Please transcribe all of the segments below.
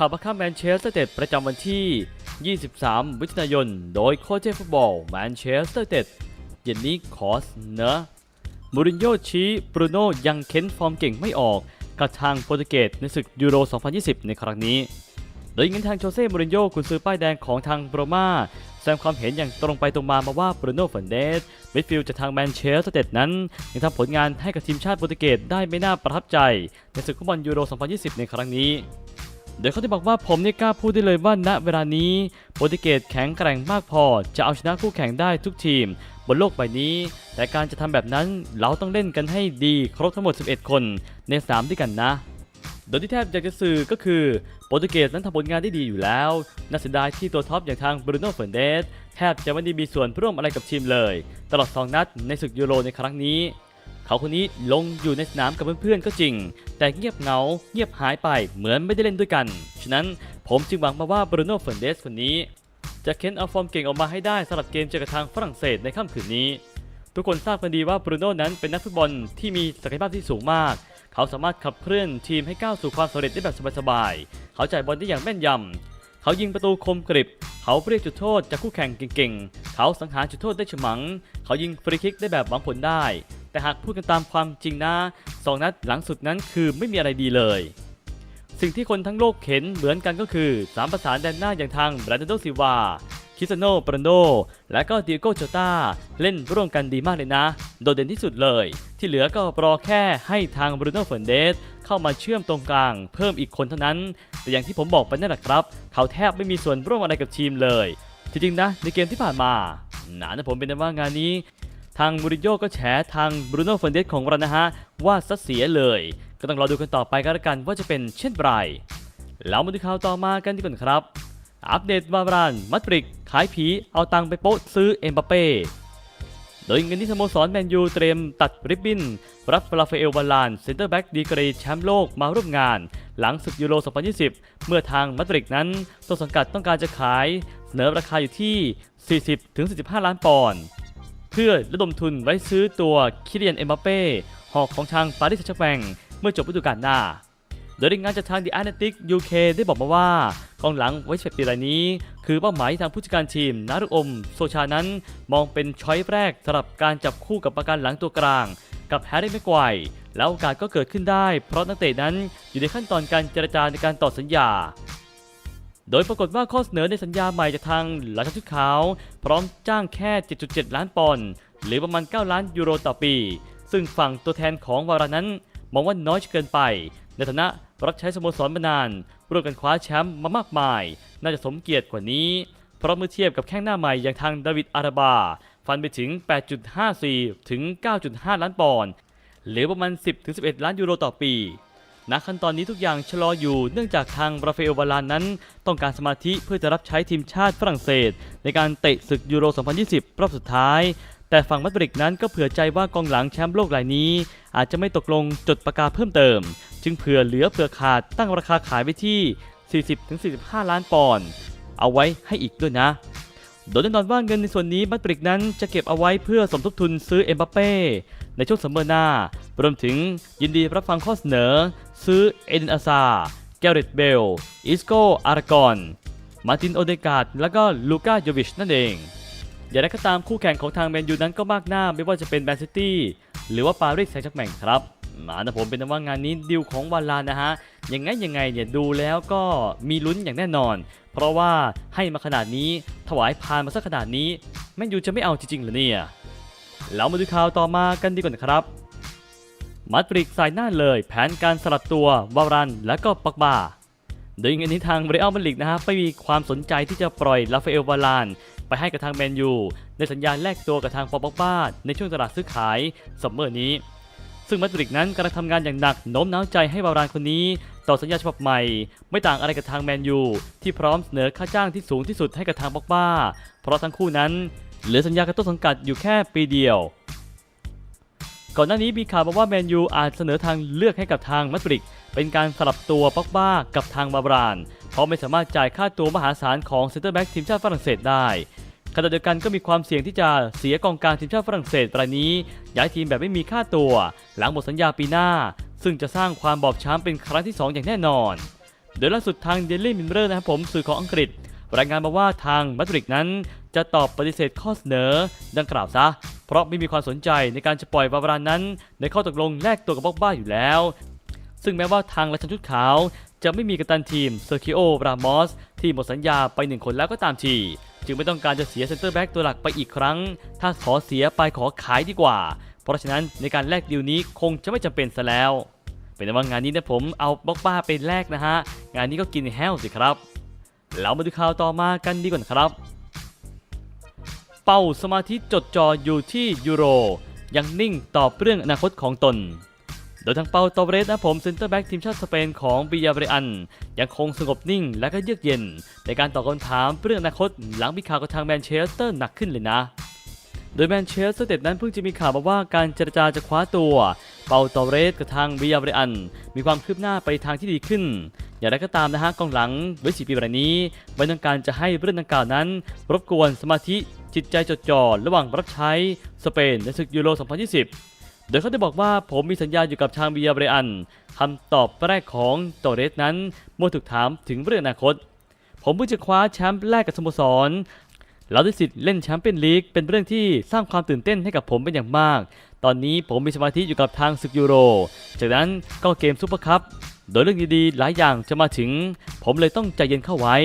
ข่าวประคับแมนเชสเตอร์เต็ดประจำวันที่ 23มิถุนายน โดยโค้ชฟุตบอลแมนเชสเตอร์เต็ดเย็นนี้ขอเสนอมูรินโญ่ชี้บรูโน่ยังเค้นฟอร์มเก่งไม่ออกกับทางโปรตุเกสในศึกยูโร 2020 ในครั้งนี้ โดยงั้นทางโจเซ่มูรินโญ่คุณซื้อป้ายแดงของทางโรมาแสดงความเห็นอย่างตรงไปตรงมามาว่าบรูโน่ฟันเดสมิดฟิลด์จากทางแมนเชสเตอร์เต็ดนั้นยังทำผลงานให้กับทีมชาติโปรตุเกสได้ไม่น่าประทับใจ ในศึกฟุตบอลยูโร 2020 ในครั้งนี้ โดยเขาได้บอกว่าผมเนี่ยกล้าพูดได้เลยว่าณเวลานี้โปรตุเกสแข็งแกร่งมากพอ จะเอาชนะคู่แข่งได้ทุกทีม บนโลกใบนี้ แต่การจะทำแบบนั้นเราต้องเล่นกันให้ดีครบทั้งหมด 11 คนในสนามด้วยกันนะ โดยที่แทบอยากจะสื่อก็คือโปรตุเกสนั้นทำผลงานได้ดีอยู่แล้วน่าเสียดายที่ตัวท็อปอย่างทางบรูโน่เฟร์นเดสแทบจะไม่ได้มีส่วนร่วมอะไรกับทีมเลย ตลอด 2 นัดในศึกยูโรในครั้งนี้ เขาคนนี้ลงอยู่ในสนามกับเพื่อนๆก็จริง แต่เงียบเหงาเงียบหายไปเหมือนไม่ได้เล่นด้วยกัน ฉะนั้นผมจึงหวังมาว่าบรูโน่เฟร์นเดสคนนี้ จะเค้นเอาฟอร์มเก่งออกมาให้ได้สำหรับเกมเจอกับทางฝรั่งเศสในค่ำคืนนี้ ทุกคนทราบกันดีว่าบรูโน่นั้นเป็นนักฟุตบอลที่มีศักยภาพที่สูงมาก เขาสามารถขับเคลื่อนทีมให้ก้าวสู่ความสำเร็จได้แบบสบายๆเขาจ่ายบอลได้อย่างแม่นยำเขายิงประตูคมกริบเขาเรียกจุดโทษจากคู่แข่งเก่งๆ เขาสังหารจุดโทษได้ฉมัง เขายิงฟรีคิกได้แบบหวังผลได้ แต่หากพูดกันตามความจริงนะสองนัดหลังสุดนั้นคือไม่มีอะไรดีเลย สิ่งที่คนทั้งโลกเห็นเหมือนกันก็คือสามประสานแดนหน้าอย่างทางแบรนโดซิวาคิสโนปรนโด และก็ดิโกโจตาเล่นร่วมกันดีมากเลยนะ โดดเด่นที่สุดเลย ที่เหลือก็รอแค่ให้ทางบรูโน่เฟร์นเดสเข้ามาเชื่อมตรงกลาง เพิ่มอีกคนเท่านั้น แต่อย่างที่ผมบอกไปนั่นแหละครับ เขาแทบไม่มีส่วนร่วมอะไรกับทีมเลย จริงๆนะ ในเกมที่ผ่านมา หนานะผมเป็นว่า งานนี้ ทางมูรินโญ่ก็แฉทางบรูโน่เฟนเดสของเรานะฮะ ว่าซัดเสียเลย ก็ต้องรอดูกันต่อไปก็แล้วกันว่าจะเป็นเช่นไรแล้วมาดูข่าวต่อมากันดีกว่าครับ อัปเดตวารานมัดปริก ขายผีเอาตังค์ไปโป๊ะซื้อเอ็มบัปเป้โดยเงินที่สโมสรแมนยูเตรียมตัดริบบิ้น รับราฟาเอลวารานเซนเตอร์แบ็กดีกรีแชมป์โลกมาร่วมงาน หลังศึกยูโร 2020 เมื่อทางมัดริกนั้นต้นสังกัดต้องการจะขาย เสนอราคาอยู่ที่ 40-45 ล้านปอนด์ พื่อระดมทุนไว้ซื้อตัวคิเลียนเอ็มบัปเป้หอกของทางปารีสแซงต์แชร์แมงเมื่อจบฤดูกาลหน้า โดยรายงานจากทาง The Atlantic UK ได้บอกมาว่ากองหลังไว้11ปีรายนี้ คือเป้าหมายที่ทางผู้จัดการทีมนารุอม โซชานั้นมองเป็นช้อยแรกสำหรับการจับคู่กับประกันหลังตัวกลาง กับแฮร์รี่แม็กไกว์แล้วโอกาสก็เกิดขึ้นได้ เพราะนักเตะนั้นอยู่ในขั้นตอนการเจรจาในการต่อสัญญา โดยปรากฏว่าข้อเสนอในสัญญาใหม่จากทางหลังชุดขาว พร้อมจ้างแค่ 7.7 ล้านปอนด์หรือประมาณ 9 ล้านยูโรต่อปี ซึ่งฝั่งตัวแทนของวารานั้น มองว่าน้อยเกินไป ในฐานะรับใช้สโมสรมานานร่วมกันคว้าแชมป์มามากมาย น่าจะสมเกียรติกว่านี้ เพราะเมื่อเทียบกับแข้งหน้าใหม่อย่างทางดาวิดอาราบา ฟันไปถึง 8.54 ถึง 9.5 ล้านปอนด์หรือประมาณ 10-11 ล้านยูโรต่อปี ณขั้นตอนนี้ทุกอย่างชะลออยู่เนื่องจากทางราฟาเอลวาลานนั้น ต้องการสมาธิเพื่อจะรับใช้ทีมชาติฝรั่งเศส ในการเตะศึกยูโร 2020 รอบสุดท้าย แต่ฝั่งมัดริกนั้นก็เผื่อใจว่ากองหลังแชมป์โลกรายนี้ อาจจะไม่ตกลงจดประกาศเพิ่มเติม จึงเผื่อเหลือเผื่อขาดตั้งราคาขายไว้ที่ 40-45 ล้านปอนด์เอาไว้ให้อีกด้วยนะโดยแน่นอนว่าเงินในส่วนนี้มัดริกนั้นจะเก็บเอาไว้เพื่อสมทบทุนซื้อเอ็มบัปเป้ในช่วงซัมเมอร์หน้ารวมถึงยินดีรับฟังข้อเสนอ ซื้อเอเดนอาซาแกเรตเบล อิสโกอารากอน มาตินโอเดกาดและก็ลูกาโยวิชนั่นเอง อย่างไรก็ตามคู่แข่งของทางแมนยูนั้นก็มากหน้าไม่ว่าจะเป็นแมนซิตี้หรือว่าปารีสแซงต์แชร์แมงครับมานะผมเป็นว่างานนี้ดิวของวาลานะฮะยังไงยังไงเนี่ยดูแล้วก็มีลุ้นอย่างแน่นอน เพราะว่าให้มาขนาดนี้ถวายพานมาสักขนาดนี้แมนยูจะไม่เอาจริงๆหรอเนี่ยเรามาดูข่าวต่อมากันดีกว่านะครับ มัดปริกสายหน้าเลยแผนการสลัดตัววารันและก็ปักบาโดยเงินนี้ทางเรอัลมาดริดนะฮะไม่มีความสนใจที่จะปล่อยลาฟาเอลวาลานไปให้กับทางแมนยูในสัญญาแลกตัวกับทางปอปักบ้าในช่วงตลาดซื้อขายซัมเมอร์นี้ ซึ่งมาดริดนั้นกำลังทำงานอย่างหนักโน้มน้าวใจให้วารานคนนี้ ต่อสัญญาฉบับใหม่ ไม่ต่างอะไรกับทางแมนยูที่พร้อมเสนอค่าจ้างที่สูงที่สุดให้กับทางปอกบ้า เพราะทั้งคู่นั้นเหลือสัญญากับต้นสังกัดอยู่แค่ปีเดียว ก่อนหน้านี้มีข่าวมาว่าแมนยูอาจเสนอทางเลือกให้กับทางมาดริดเป็นการสลับตัวป็อกบ้ากับทางบาบราน เพราะไม่สามารถจ่ายค่าตัวมหาศาลของเซนเตอร์แบ็กทีมชาติฝรั่งเศสได้ขณะเดียวกันก็มีความเสี่ยงที่จะเสียกองกลางทีมชาติฝรั่งเศสรายนี้ ย้ายทีมแบบไม่มีค่าตัว หลังหมดสัญญาปีหน้า ซึ่งจะสร้างความบอบช้ำเป็นครั้งที่ 2 อย่างแน่นอน โดยล่าสุดทาง Daily Mirror นะครับผมสื่อของอังกฤษรายงานมาว่าทางมาดริดนั้นจะตอบปฏิเสธข้อเสนอดังกล่าวซะ เพราะไม่มีความสนใจในการจะปล่อยวาวารานนั้น ในข้อตกลงแลกตัวกับบ็อกบ้าอยู่แล้ว ซึ่งแม้ว่าทางราชันชุดขาว จะไม่มีกัปตันทีมเซอร์คิโอ รามอส ที่หมดสัญญาไปหนึ่งคนแล้วก็ตามที จึงไม่ต้องการจะเสียเซนเตอร์แบ็กตัวหลักไปอีกครั้ง ถ้าขอเสียไปขอขายดีกว่า เพราะฉะนั้นในการแลกดีลนี้คงจะไม่จำเป็นซะแล้ว เป็นว่างานนี้นะผมเอาบ็อกบ้าไปแลกนะฮะ งานนี้ก็กินแห้วสิครับ เรามาดูข่าวต่อมากันดีกว่าครับ เป้าสมาธิจดจ่ออยู่ที่ยูโร ยังนิ่งตอบเรื่องอนาคตของตน โดยทางเปาตอเรสนะผมเซนเตอร์แบ็กทีมชาติสเปนของบิยาเบรอัน ยังคงสงบนิ่งและก็เยือกเย็น ในการตอบคำถามเรื่องอนาคตหลังมีข่าวกับทางแมนเชสเตอร์หนักขึ้นเลยนะ โดยแมนเชสเตอร์เต็ดนั้นเพิ่งจะมีข่าวมาว่าการเจรจาจะคว้าตัว เปาตอเรสกับทางบิยาเบรอัน มีความคืบหน้าไปทางที่ดีขึ้น อย่างไรก็ตามนะฮะกองหลังเวสีปีรายนี้ไม่ต้องการจะให้เรื่องดังกล่าวนั้น รบกวนสมาธิจิตใจจดจ่อระหว่างรับใช้สเปนในศึกยูโร 2020 โดยเขาได้บอกว่าผมมีสัญญาอยู่กับทางบิยาเบรอันคำตอบแรกของโตเรสนั้นเมื่อถูกถามถึงเรื่องอนาคต ผมเพิ่งจะคว้าแชมป์แรกกับสโมสรเราได้สิทธิ์เล่นแชมเปี้ยนลีกเป็นเรื่องที่สร้างความตื่นเต้นให้กับผมเป็นอย่างมาก ตอนนี้ผมมีสมาธิอยู่กับทางศึกยูโร จากนั้นก็เกมซุปเปอร์คัพ โดยเรื่องดีๆ หลายอย่างจะมาถึง ผมเลยต้องใจเย็นเข้าไว้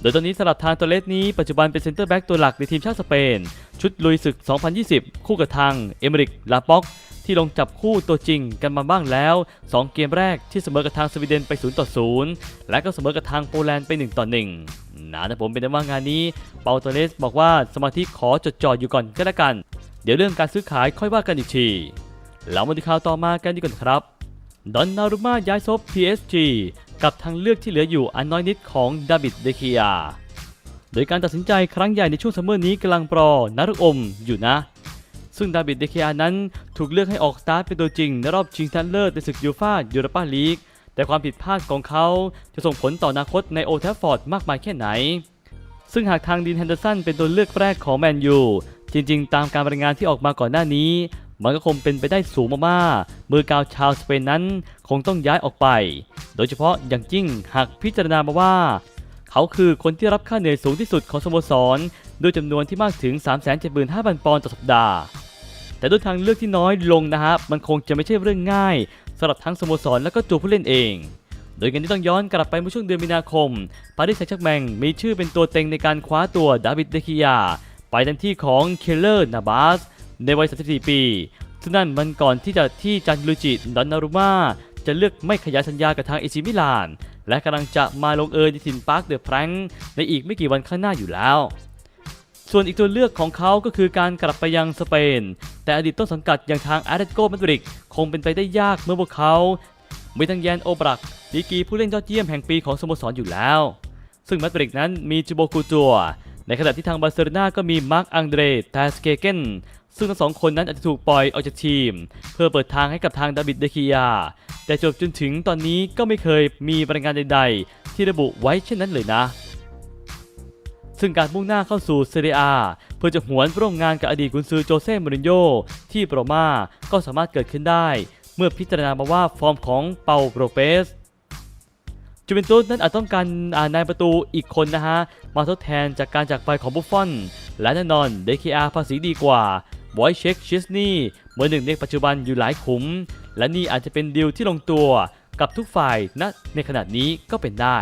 โดยตอนนี้สำหรับทางตัวเลสนี้ปัจจุบันเป็นเซนเตอร์แบ็กตัวหลักในทีมชาติสเปน ชุดลุยศึก 2020 คู่กับทางเอเมริก ลาป็อก ที่ลงจับคู่ตัวจริงกันมาบ้างแล้ว 2 เกมแรกที่เสมอกับทางสวีเดนไป 0 ต่อ 0 และก็เสมอกับทางโปแลนด์ไป 1 ต่อ 1 นะแต่ผมเป็นแต่ว่างานนี้ เปาโตเลสบอกว่าสมาธิขอจดจ่ออยู่ก่อนก็แล้วกัน เดี๋ยวเรื่องการซื้อขายค่อยว่ากันอีกทีแล้วมาดูข่าวต่อมากันดีกว่าครับ ดอนนารุมาย้ายซบ PSG กับทางเลือกที่เหลืออยู่อันน้อยนิดของดาบิดเดคียโดยการตัดสินใจครั้งใหญ่ในช่วงซัมเมอร์นี้กำลังปรอนารุอมอยู่นะ ซึ่งดาบิดเดคียนั้นถูกเลือกให้ออกสตาร์ทเป็นตัวจริงในรอบชิงชนะเลิศในศึกยูฟ่ายูโรปาลีกแต่ความผิดพลาดของเขาจะส่งผลต่ออนาคตในโอลด์แทฟฟอร์ดมากมายแค่ไหน ซึ่งหากทางดินแฮนเดอร์สันเป็นตัวเลือกแรกของแมนยู จริงๆ ตามการรายงานที่ออกมาก่อนหน้านี้ มันก็คงเป็นไปได้สูงมากๆมือกาวชาวสเปนนั้นคงต้องย้ายออกไป โดยเฉพาะอย่างยิ่งหากพิจารณามาว่า เขาคือคนที่รับค่าเหนื่อยสูงที่สุดของสโมสรด้วยจำนวนที่มากถึง 375,000 ปอนด์ต่อสัปดาห์ แต่ด้วยทางเลือกที่น้อยลงนะฮะมันคงจะไม่ใช่เรื่องง่ายสำหรับทั้งสโมสรและก็ตัวผู้เล่นเองโดยกันที่ต้องย้อนกลับไปเมื่อช่วงเดือนมีนาคม ปารีสแซงต์แชร์กแมงมีชื่อเป็นตัวเต็งในการคว้าตัวดาวิดเดคิยา ไปแทนที่ของเคเลอร์นาบาสในวัย 34 ปี ซึ่งนั่นมันก่อนที่จะที่จันลูจิดอนนารุมาจะเลือกไม่ขยายสัญญากับทางเอซิมิลาน และกำลังจะมาลงเอยในถิ่นปาร์คเดอะแฟรงค์ในอีกไม่กี่วันข้างหน้าอยู่แล้ว ส่วนอีกตัวเลือกของเขาก็คือการกลับไปยังสเปน แต่อดีตต้นสังกัดอย่างทางอาร์เตโกมาดริดคงเป็นไปได้ยากเมื่อพวกเขามีทั้งแยนโอบรักดีกีผู้เล่นยอดเยี่ยมแห่งปีของสโมสรอยู่แล้ว ซึ่งมาดริดนั้นมีจูโบกูจัว ในขณะที่ทางบาร์เซโลนาก็มีมาร์คอังเดรตาสเกเกนซึ่งทั้งสองคนนั้นอาจจะถูกปล่อยออกจากทีม เพื่อเปิดทางให้กับทางดาบิดเดคิยา แต่จบจนถึงตอนนี้ก็ไม่เคยมีรายงานใด ๆ ที่ระบุไว้เช่นนั้นเลยนะ ซึ่งการมุ่งหน้าเข้าสู่เซเรียเพื่อจะหวนร่วมงานกับอดีตกุนซือโจเซ่มูรินโญ่ที่โปรมาก็สามารถเกิดขึ้นได้ เมื่อพิจารณามาว่าฟอร์มของเปาโรเปส จูเวนตุสนั้นอาจต้องการนายประตูอีกคนนะฮะ มาทดแทนจากการจากไปของบุฟฟอน และแน่นอนเดคอาภาษีดีกว่าบอยเช็คชิสนี่เมื่อหนึ่งในปัจจุบันอยู่หลายขุม และนี่อาจจะเป็นดีลที่ลงตัวกับทุกฝ่ายณในขณะนี้ก็เป็นได้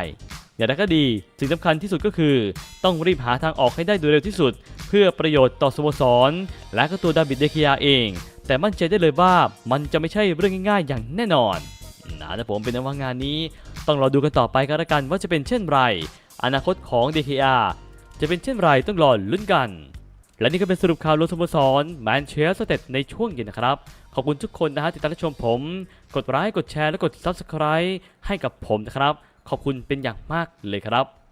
อย่างไรก็ดีสิ่งสำคัญที่สุดก็คือ ต้องรีบหาทางออกให้ได้โดยเร็วที่สุด เพื่อประโยชน์ต่อสโมสร และก็ตัวดาวิดเดคิยาเอง แต่มั่นใจได้เลยว่ามันจะไม่ใช่เรื่องง่าย ๆ อย่างแน่นอนนะแต่ผมเป็นในว่างานนี้ ต้องรอดูกันต่อไปกันละกันว่าจะเป็นเช่นไร อนาคตของ DKR จะเป็นเช่นไรต้องรอลุ้นกัน และนี่ก็เป็นสรุปข่าวรวมสโมสรแมนเชสเตอร์ในช่วงเย็นนะครับ ขอบคุณทุกคนนะฮะที่ติดตามชมผม กดไลค์กดแชร์และกด Subscribe ให้กับผมนะครับ ขอบคุณเป็นอย่างมากเลยครับ